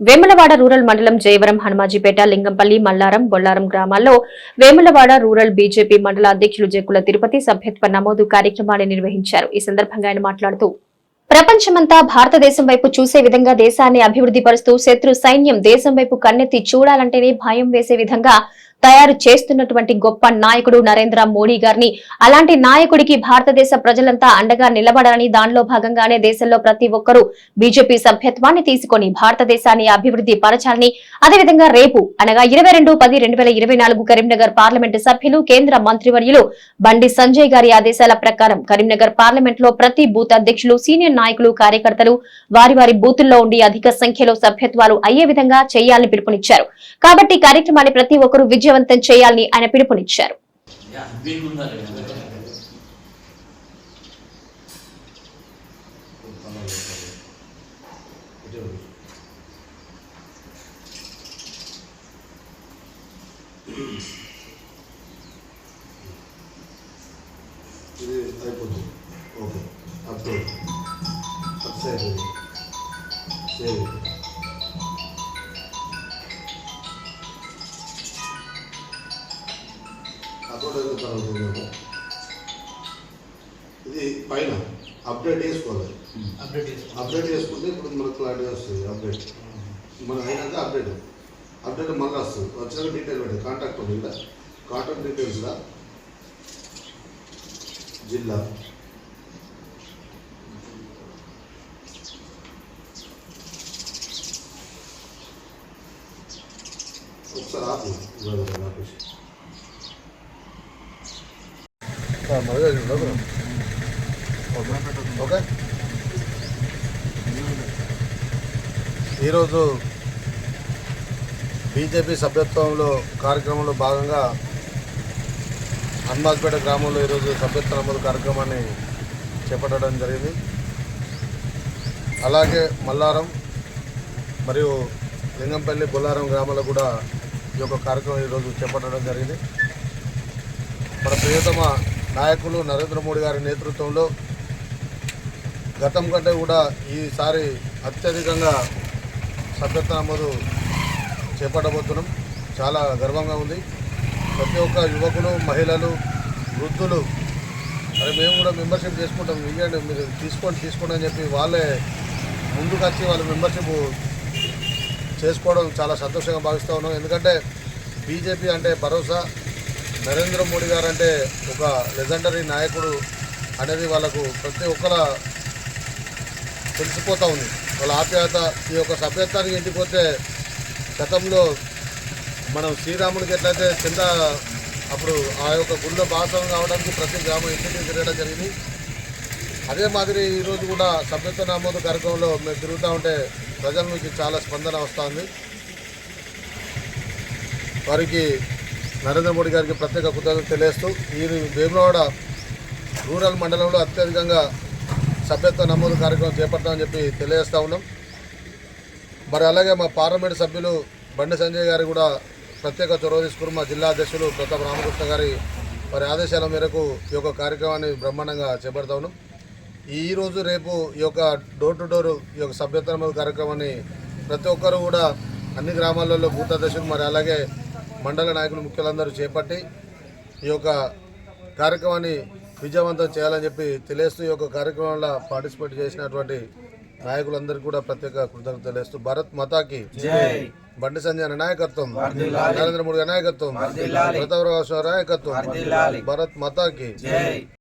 Vemulawada rural మండలం జయవరం హనుమాజీపేట లింగంపల్లి మల్లారం బొల్లారం గ్రామాల్లో Vemulawada rural BJP మండల అధ్యక్షులు జకుల తిరుపతి సభ్యత్వ నమోదు కార్యక్రమాన్ని నిర్వహించారు. ఈ సందర్భంగా ఆయన మాట్లాడుతూ ప్రపంచమంతా భారతదేశం వైపు చూసే విధంగా దేశాన్ని అభివృద్ధి పరుస్తూ శత్రు సైన్యం దేశం వైపు కన్నెత్తి చూడాలంటేనే భయం వేసే విధంగా తయారు చేస్తున్నటువంటి గొప్ప నాయకుడు నరేంద్ర మోడీ గారిని. అలాంటి నాయకుడికి భారతదేశ ప్రజలంతా అండగా నిలబడాలని దానిలో భాగంగానే దేశంలో ప్రతి ఒక్కరూ బీజేపీ సభ్యత్వాన్ని తీసుకొని భారతదేశాన్ని అభివృద్ధి పరచాలని. అదేవిధంగా రేపు అనగా ఇరవై రెండు పది రెండు వేల ఇరవై నాలుగు కరీంనగర్ పార్లమెంటు సభ్యులు కేంద్ర మంత్రివర్యులు బండి సంజయ్ గారి ఆదేశాల ప్రకారం కరీంనగర్ పార్లమెంట్లో ప్రతి బూత్ అధ్యక్షులు సీనియర్ నాయకులు కార్యకర్తలు వారి వారి బూతుల్లో ఉండి అధిక సంఖ్యలో సభ్యత్వాలు అయ్యే విధంగా చేయాలని పిలుపునిచ్చారు. కాబట్టి కార్యక్రమాన్ని ప్రతి ఒక్కరూ విజయవంతం చేయాలని ఆయన పిలుపునిచ్చారు. ఇది అయిపోతుంది. ఓకే. అప్లోడ్. Side save. అయిన తర్వాత ఇది పైన. అప్డేట్ చేసుకోవాలి. అప్డేట్ అప్డేట్ చేసుకుంటే ఇప్పుడు మనకు క్లారిటీ వస్తుంది అప్డేట్ మనం అయినాక అప్డేట్ అప్డేట్ మళ్ళీ వస్తుంది. వచ్చినాక డీటెయిల్ పెట్టాలి కాంటాక్ట్ ఉంది ఇక్కడ కాంటాక్ట్ డీటెయిల్స్గా జిల్లా. ఒకసారి ఆపు. ఇవాళ ఓకే ఈరోజు బీజేపీ సభ్యత్వంలో కార్యక్రమంలో భాగంగా హన్మాజ్పేట గ్రామంలో ఈరోజు సభ్యత్వ నమోదు కార్యక్రమాన్ని చేపట్టడం జరిగింది. అలాగే మల్లారం మరియు లింగంపల్లి బొల్లారం గ్రామాల్లో కూడా ఈ యొక్క కార్యక్రమం ఈరోజు చేపట్టడం జరిగింది. మన ప్రియతమ నాయకులు నరేంద్ర మోడీ గారి నేతృత్వంలో గతం కంటే కూడా ఈసారి అత్యధికంగా సభ్యత్వ నమోదు చేపట్టబోతున్నాం. చాలా గర్వంగా ఉంది. ప్రతి ఒక్క యువకులు మహిళలు వృద్ధులు మరి మేము కూడా మెంబర్షిప్ చేసుకుంటాం. ఇవ్వండి మీరు తీసుకోండి తీసుకోండి అని చెప్పి వాళ్ళే ముందుకు వచ్చి వాళ్ళ మెంబర్షిప్ చేసుకోవడం చాలా సంతోషంగా భావిస్తూ ఉన్నాం. ఎందుకంటే బీజేపీ అంటే భరోసా నరేంద్ర మోడీ గారు అంటే ఒక లెజెండరీ నాయకుడు అనేది వాళ్ళకు ప్రతి ఒక్కల తెలిసిపోతూ ఉంది. వాళ్ళ ఆప్యాయత ఈ యొక్క సభ్యత్వానికి ఎండిపోతే గతంలో మనం శ్రీరాముడికి ఎట్లయితే కింద అప్పుడు ఆ యొక్క గుడిలో భాగస్వామి కావడానికి ప్రతి గ్రామం ఇంటికి తిరగడం జరిగింది. అదే మాదిరి ఈరోజు కూడా సభ్యత్వ నమోదు కార్యక్రమంలో మేము తిరుగుతూ ఉంటే ప్రజల నుంచి చాలా స్పందన వస్తుంది వారికి నరేంద్ర మోడీ గారికి ప్రత్యేక కృతజ్ఞతలు తెలియజేస్తూ ఈ వేములవాడ రూరల్ మండలంలో అత్యధికంగా సభ్యత్వ నమోదు కార్యక్రమం చేపట్టామని చెప్పి తెలియజేస్తా ఉన్నాం. మరి అలాగే మా పార్లమెంటు సభ్యులు బండి సంజయ్ గారు కూడా ప్రత్యేక చొరవ తీసుకుని మా జిల్లా అధ్యక్షులు ప్రతాప్ రామకృష్ణ గారి వారి ఆదేశాల మేరకు ఈ యొక్క కార్యక్రమాన్ని బ్రహ్మాండంగా చేపడతా ఉన్నాం. ఈ రోజు రేపు ఈ యొక్క డోర్ టు డోర్ ఈ యొక్క సభ్యత్వ నమోదు కార్యక్రమాన్ని ప్రతి ఒక్కరు కూడా అన్ని గ్రామాలలో బూత్ అధ్యక్షులు మరి అలాగే మండల నాయకులు ముఖ్యులందరూ చేపట్టి ఈ యొక్క కార్యక్రమాన్ని విజయవంతం చేయాలని చెప్పి తెలియస్తూ ఈ యొక్క కార్యక్రమంలో పార్టిసిపేట్ చేసినటువంటి నాయకులందరికీ కూడా ప్రత్యేక కృతజ్ఞతలు తెలియస్తూ భారత్ మతాకి బండి సంజయ్ నాయకత్వం నరేంద్ర మోడీ నాయకత్వం ప్రతాప్ రావు నాయకత్వం భారత్ మతాకి